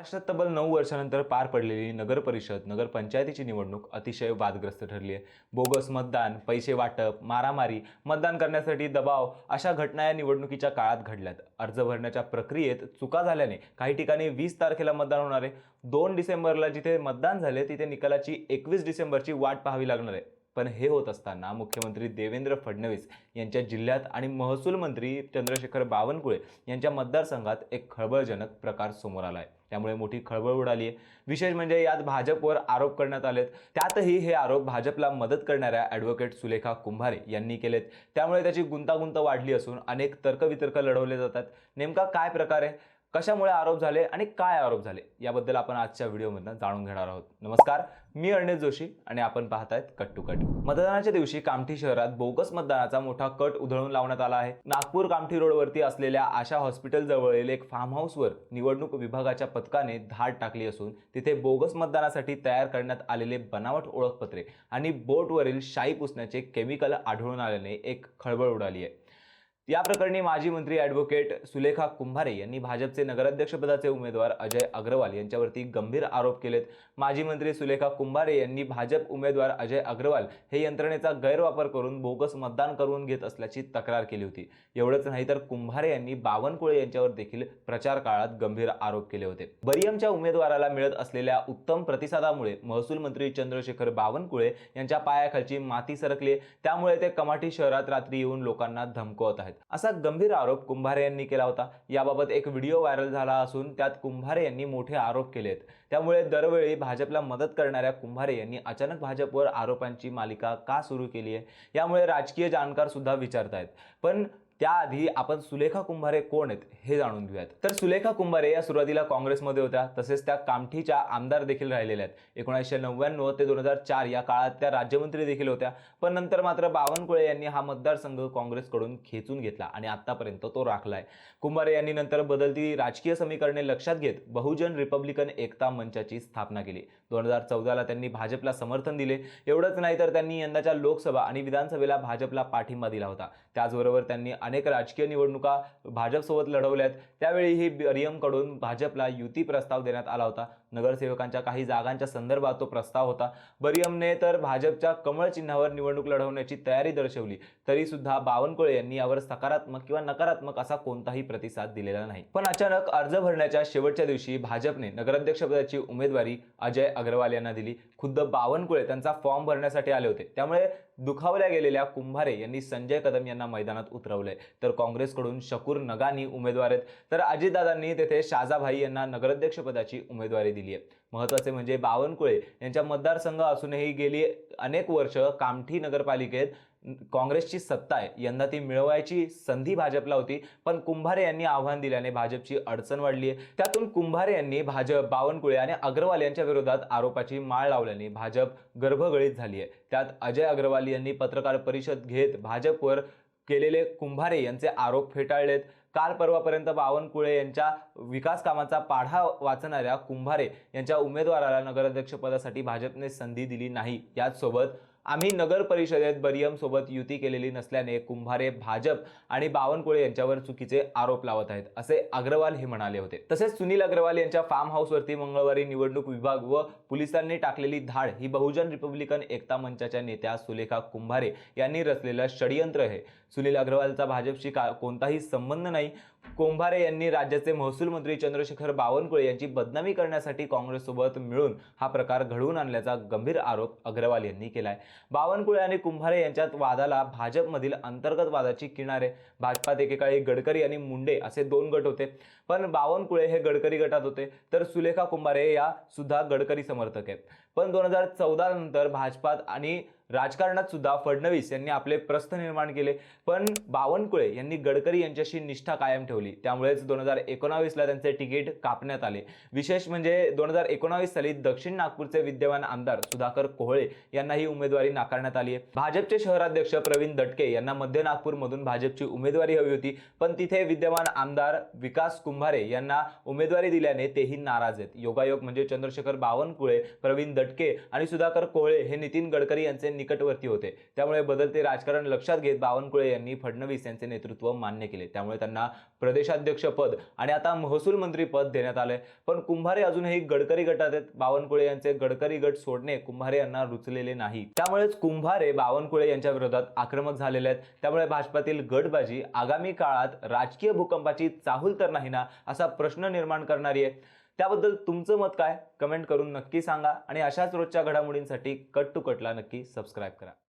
महाराष्ट्रात तब्बल नऊ वर्षानंतर पार पडलेली नगरपरिषद नगरपंचायतीची निवडणूक अतिशय वादग्रस्त ठरली आहे. बोगस मतदान पैसे वाटप मारामारी मतदान करण्यासाठी दबाव अशा घटना या निवडणुकीच्या काळात घडल्यात. अर्ज भरण्याच्या प्रक्रियेत चुका झाल्याने काही ठिकाणी वीस तारखेला मतदान होणार आहे. दोन डिसेंबरला जिथे मतदान झाले तिथे निकालाची एकवीस डिसेंबरची वाट पाहावी लागणार आहे. पण हे होत असताना मुख्यमंत्री देवेंद्र फडणवीस यांच्या जिल्ह्यात आणि महसूल मंत्री चंद्रशेखर बावनकुळे यांच्या मतदारसंघात एक खळबळजनक प्रकार समोर आला आहे. त्यामुळे मोठी खळबळ उडाली आहे. विशेष म्हणजे यात भाजपवर आरोप करण्यात आलेत. त्यातही हे आरोप भाजपला मदत करणाऱ्या ॲडव्होकेट सुलेखा कुंभारे यांनी केलेत. त्यामुळे त्याची गुंतागुंत वाढली असून अनेक तर्कवितर्क लढवले जातात. नेमका काय प्रकार आहे? कशामुळे आरोप झाले आणि काय आरोप झाले याबद्दल आपण आजच्या व्हिडिओमधनं जाणून घेणार आहोत. नमस्कार मी अर्णेश जोशी आणि आपण पाहतायत कट टू कट. मतदानाच्या दिवशी कामठी शहरात बोगस मतदानाचा मोठा कट उधळून लावण्यात आला आहे. नागपूर कामठी रोडवरती असलेल्या आशा हॉस्पिटल जवळील एक फार्म हाऊसवर निवडणूक विभागाच्या पथकाने धाड टाकली असून तिथे बोगस मतदानासाठी तयार करण्यात आलेले बनावट ओळखपत्रे आणि बोटवरील शाई पुसण्याचे केमिकल आढळून आल्याने एक खळबळ उडाली आहे. या प्रकरणी माजी मंत्री ॲडव्होकेट सुलेखा कुंभारे यांनी भाजपचे नगराध्यक्षपदाचे उमेदवार अजय अग्रवाल यांच्यावरती गंभीर आरोप केलेत. माजी मंत्री सुलेखा कुंभारे यांनी भाजप उमेदवार अजय अग्रवाल हे यंत्रणेचा गैरवापर करून बोगस मतदान करून घेत असल्याची तक्रार केली होती. एवढंच नाही तर कुंभारे यांनी बावनकुळे यांच्यावर देखील प्रचार काळात गंभीर आरोप केले होते. बरियमच्या उमेदवाराला मिळत असलेल्या उत्तम प्रतिसादामुळे महसूल मंत्री चंद्रशेखर बावनकुळे यांच्या पायाखालची माती सरकली. त्यामुळे ते कमाठी शहरात रात्री येऊन लोकांना धमकवत आहेत. असा गंभीर आरोप कुंभारे यांनी केला होता. याबाबत एक व्हिडिओ व्हायरल झाला असून त्यात कुंभारे यांनी मोठे आरोप केलेत. त्यामुळे दरवेळी भाजपला मदत करणाऱ्या कुंभारे यांनी अचानक भाजपवर आरोपांची मालिका का सुरू केली आहे यामुळे राजकीय जाणकार सुद्धा विचारतायत. पण त्याआधी आपण सुलेखा कुंभारे कोण आहेत हे जाणून घेऊयात. तर सुलेखा कुंभारे या सुरुवातीला काँग्रेसमध्ये होत्या तसेच त्या कामठीच्या आमदार देखील राहिलेल्या आहेत. एकोणीसशे नव्याण्णव ते दोन हजार चार या काळात त्या राज्यमंत्री देखील होत्या. पण नंतर मात्र बावनकुळे यांनी हा मतदारसंघ काँग्रेसकडून खेचून घेतला आणि आतापर्यंत तो राखला आहे कुंभारे यांनी नंतर बदलती राजकीय समीकरणे लक्षात घेत बहुजन रिपब्लिकन एकता मंचाची स्थापना केली. दोन हजार चौदाला त्यांनी भाजपला समर्थन दिले. एवढंच नाही तर त्यांनी यंदाच्या लोकसभा आणि विधानसभेला भाजपला पाठिंबा दिला होता. त्याचबरोबर त्यांनी अनेक राजकीय निवडणुका भाजपसोबत लढवल्यात. त्यावेळीही बरियमकडून भाजपला युती प्रस्ताव देण्यात आला होता. नगरसेवकांच्या काही जागांच्या संदर्भात तो प्रस्ताव होता. बरियमने तर भाजपच्या कमळ चिन्हावर निवडणूक लढवण्याची तयारी दर्शवली. तरीसुद्धा बावनकुळे यांनी यावर सकारात्मक किंवा नकारात्मक असा कोणताही प्रतिसाद दिलेला नाही. पण अचानक अर्ज भरण्याच्या शेवटच्या दिवशी भाजपने नगराध्यक्षपदाची उमेदवारी अजय अग्रवाल यांना दिली. खुद्द बावनकुळे त्यांचा फॉर्म भरण्यासाठी आले होते. त्यामुळे दुखावल्या गेलेल्या कुंभारे यांनी संजय कदम यांना मैदानात उतरवले तर काँग्रेसकडून शकूर नगानी उमेदवार आहेत. तर अजितदादांनी तेथे शाजाभाई यांना नगराध्यक्षपदाची उमेदवारी दिली आहे. महत्त्वाचे म्हणजे बावनकुळे यांच्या मतदारसंघ असूनही गेली अनेक वर्ष कामठी नगरपालिकेत काँग्रेसची सत्ता आहे. यंदा ती मिळवायची संधी भाजपला होती पण कुंभारे यांनी आव्हान दिल्याने भाजपची अडचण वाढली आहे. त्यातून कुंभारे यांनी भाजप बावनकुळे आणि अग्रवाल यांच्या विरोधात आरोपाची माळ लावल्याने भाजप गर्भगळीत झाली आहे. त्यात अजय अग्रवाल यांनी पत्रकार परिषद घेत भाजपवर केलेले कुंभारे यांचे आरोप फेटाळलेत. काल परवापर्यंत बावनकुळे यांच्या विकास कामाचा पाढा वाचणाऱ्या कुंभारे यांच्या उमेदवाराला नगराध्यक्षपदासाठी भाजपने संधी दिली नाही. याचसोबत आम्ही नगर परिषदेत बरियमसोबत युती केलेली नसल्याने कुंभारे भाजप आणि बावनकुळे यांच्यावर चुकीचे आरोप लावत आहेत असे अग्रवाल हे म्हणाले होते. तसेच सुनील अग्रवाल यांच्या फार्म हाऊसवरती मंगळवारी निवडणूक विभाग व पोलिसांनी टाकलेली धाड ही बहुजन रिपब्लिकन एकता मंचाच्या नेत्या सुलेखा कुंभारे यांनी रचलेलं षडयंत्र आहे. सुनील अग्रवालचा भाजपशी का कोणताही संबंध नाही कुंभारे यांनी राज्याचे महसूल मंत्री चंद्रशेखर बावनकुळे यांची बदनामी करण्यासाठी काँग्रेससोबत मिळून हा प्रकार घडवून आणल्याचा गंभीर आरोप अग्रवाल यांनी केला आहे बावनकुळे आणि कुंभारे यांच्यात वादाला भाजपमधील अंतर्गत वादाची किनारे भाजपात एकेकाळी गडकरी आणि मुंडे असे दोन गट होते. पण बावनकुळे हे गडकरी गटात होते तर सुलेखा कुंभारे या सुद्धा गडकरी समर्थक आहेत. पण दोन हजार चौदा नंतर भाजपात आणि राजकारणात सुद्धा फडणवीस यांनी आपले प्रस्थ निर्माण केले. पण बावनकुळे यांनी गडकरी यांच्याशी निष्ठा कायम ठेवली. त्यामुळेच दोन हजार एकोणावीसला त्यांचे तिकीट कापण्यात आले. विशेष म्हणजे दोन हजार एकोणावीस साली दक्षिण नागपूरचे विद्यमान आमदार सुधाकर कोहळे यांना ही उमेदवारी नाकारण्यात आली आहे. भाजपचे शहराध्यक्ष प्रवीण दटके यांना मध्य नागपूरमधून भाजपची उमेदवारी हवी होती. पण तिथे विद्यमान आमदार विकास कुंभारे यांना उमेदवारी दिल्याने तेही नाराज आहेत. योगायोग म्हणजे चंद्रशेखर बावनकुळे प्रवीण दटके आणि सुधाकर कोहळे हे नितीन गडकरी यांचे निकटवर्ती होते. त्यामुळे बदलते राजकारण लक्षात घेत बावनकुळे यांनी फडणवीस यांचे नेतृत्व मान्य केले. त्यामुळे त्यांना प्रदेशाध्यक्ष पद आणि आता महसूल मंत्री पद देण्यात आले पण कुंभारे अजूनही गडकरी गटात आहेत. बावनकुळे यांचे गडकरी गट सोडणे कुंभारे यांना रुचलेले नाही. त्यामुळेच कुंभारे बावनकुळे यांच्या विरोधात आक्रमक झालेले आहेत. त्यामुळे भाजपातील गटबाजी आगामी काळात राजकीय भूकंपाची चाहूल तर नाही ना असा प्रश्न निर्माण करणारी आहे. त्याबद्दल तुमचं मत काय? कमेंट करून नक्की सांगा आणि अशाच रोजच्या घडामोडींसाठी कट टू कटला नक्की सबस्क्राईब करा.